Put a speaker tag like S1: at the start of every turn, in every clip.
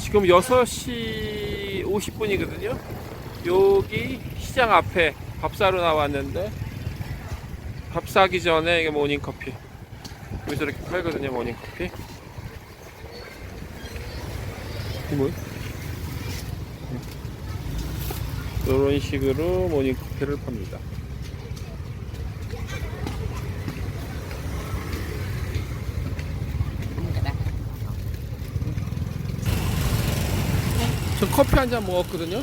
S1: 지금 6시 50분이거든요. 여기 시장 앞에 밥 사러 나왔는데 밥 사기 전에 이게 모닝커피 여기서 이렇게 팔거든요 모닝커피 뭐야? 이런 식으로 모닝커피를 팝니다 저 커피 한 잔 먹었거든요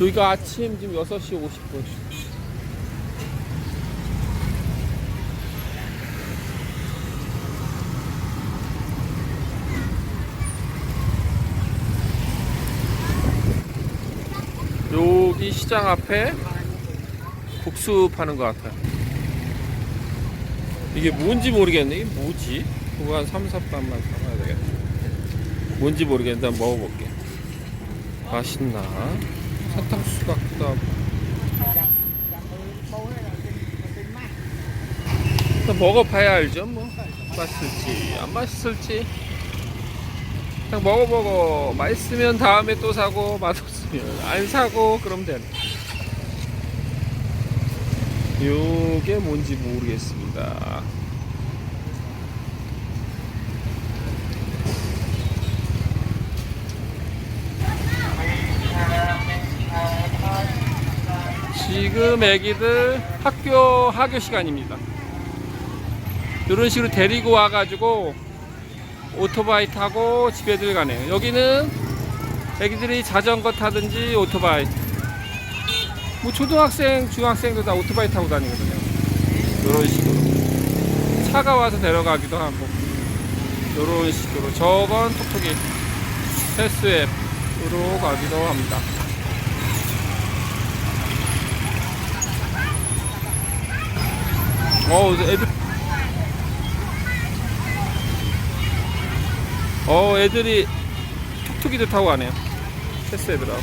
S1: 여기가 아침 지금 6시 50분 여기 시장 앞에 국수 파는 것 같아요. 이게 뭔지 모르겠네. 뭐지? 그거 한 3, 4판만 사봐야 되겠네. 뭔지 모르겠는데 한번 먹어볼게. 맛있나? 사탕수수 같기도 하고. 먹어봐야 알죠, 뭐. 맛있을지, 안 맛있을지. 그냥 먹어보고 맛있으면 다음에 또 사고 맛없으면 안 사고 그러면 되는 요게 뭔지 모르겠습니다 지금 애기들 학교 하교 시간입니다 이런 식으로 데리고 와가지고 오토바이 타고 집에들 가네요. 여기는 애기들이 자전거 타든지 오토바이. 뭐 초등학생, 중학생도 다 오토바이 타고 다니거든요. 이런 식으로. 차가 와서 데려가기도 하고. 이런 식으로. 저건 톡톡이 패스앱으로 가기도 합니다. 어, 애들. 어 애들이 툭툭이도 타고 가네요. 패스 애들하고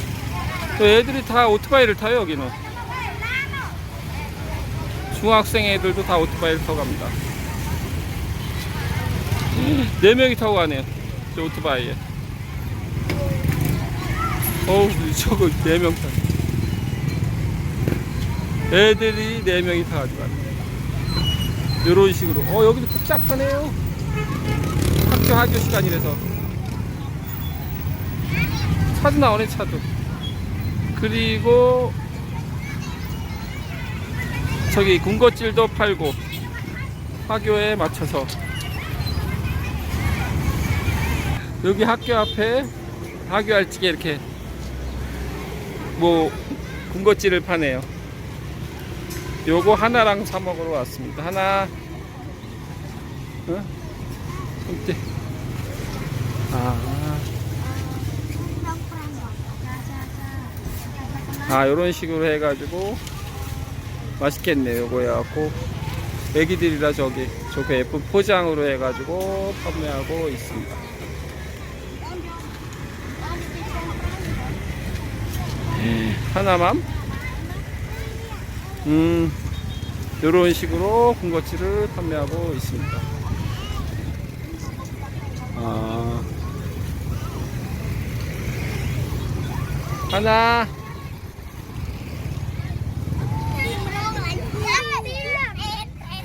S1: 또 애들이 다 오토바이를 타요 여기는. 중학생 애들도 다 오토바이를 타고 갑니다. 네 명이 타고 가네요 저 오토바이에. 어우 저거 네명 타. 애들이 네 명이 타가지고 가네 이런 식으로. 어 여기도 복잡하네요. 학교 학교 시간이라서. 차도 나오네 차도. 그리고 저기 군것질도 팔고 학교에 맞춰서. 여기 학교 앞에 학교 알찌개 이렇게 뭐 군것질을 파네요 요거 하나랑 사 먹으러 왔습니다. 하나. 어? 이때 아, 아 요런 식으로 해가지고 맛있겠네 요거 해갖고. 애기들이라 저기 저거 예쁜 포장으로 해가지고 판매하고 있습니다. 하나만 음 요런 식으로 군것질을 판매하고 있습니다 아. 하나.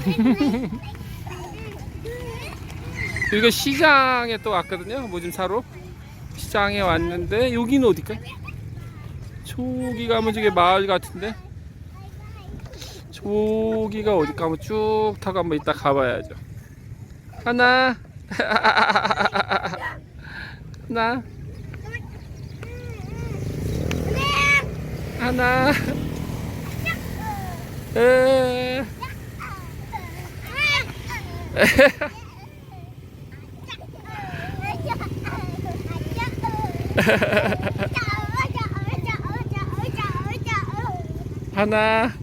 S1: 이거 시장에 또 왔거든요. 뭐 좀 사러. 시장에 왔는데 여기는 어딜까? 저기 가면 저게 마을 같은데. 저기가 어딜까? 한번 쭉 타고 한번 이따 가봐야죠. 하나. 하나. 하나. 에. 하나.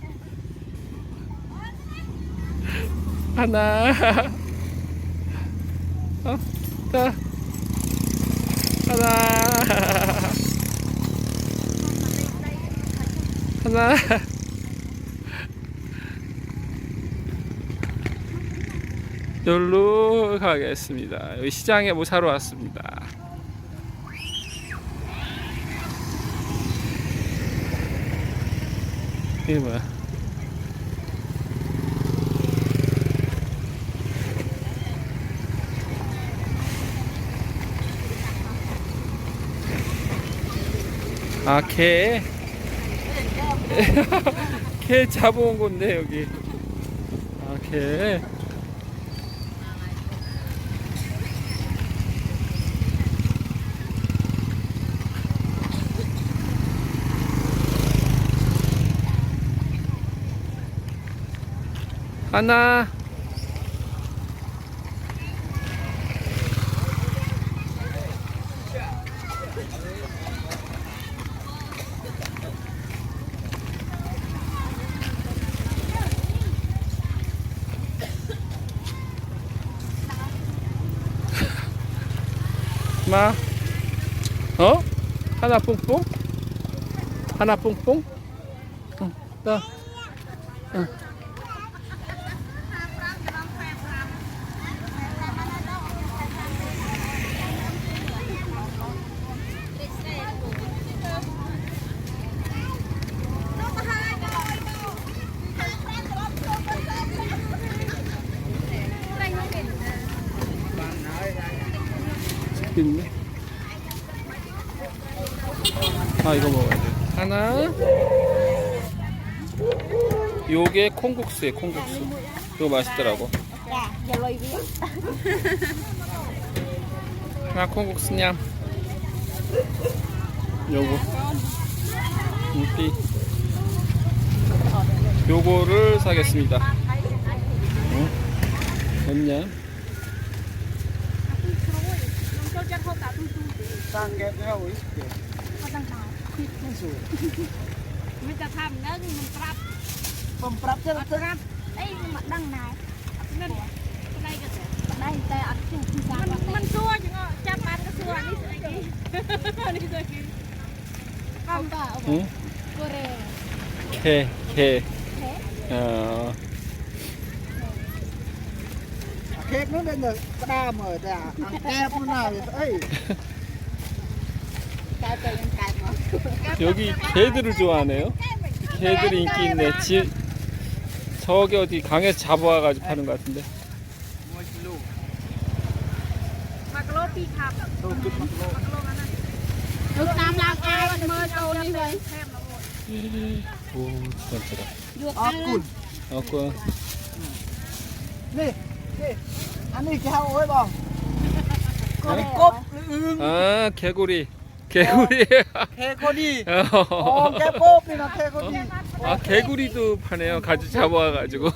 S1: 하나. 어? 자. 하나. 하나. 여기로 가겠습니다. 여기 시장에 뭐 사러 왔습니다. 이게 뭐야? 아, 개. 개 잡아온 건데, 여기. 아, 개. 하나. 마. 어? 하나 뿡뿡? 하나 뿡뿡? 응, 또. 응. 있네. 아 이거 먹어야 돼. 하나. 요게 콩국수에 콩국수. 이거 맛있더라고. 하나 콩국수 냠. 요거. 인기. 요거를 사겠습니다. 응? 됐냐?
S2: ตั้งแก๊สแล้วอุ้
S3: เขาตั้งเขา
S2: ไม่สู
S4: มันจะทำเนื้อมันปรับ
S2: ผมปรับจะาปรับ
S3: เอ้ยมันดังนายมัน
S4: ได้กัน
S3: ได้แต่อัดจุกที่สามมันมัน
S4: ซัวจังอะจับมันก็ซัวนี่สิไอ้กี้นี่สิไอ้
S3: ขาวเปล่าหืมโหเร
S1: เคเคเออ
S2: เค้กนู้นเป็นเดินกระดามเลยแต่อะแก้พหน้าเลยเอ้
S1: 여기 개들을 좋아하네요. 개들이 인기 있네. 지, 저기 어디 강에서 잡아와가지고 파는 것 같은데. 오, 진짜
S3: 아군.
S1: 아군.
S2: 네, 네. 아니, 개, 오해봐.
S3: 네?
S1: 아, 개구리. 개구리.
S2: Đi.
S1: Ồ, 어. có
S2: đi.
S1: 아, 개구리도 파네요. 가지 잡아와가지고.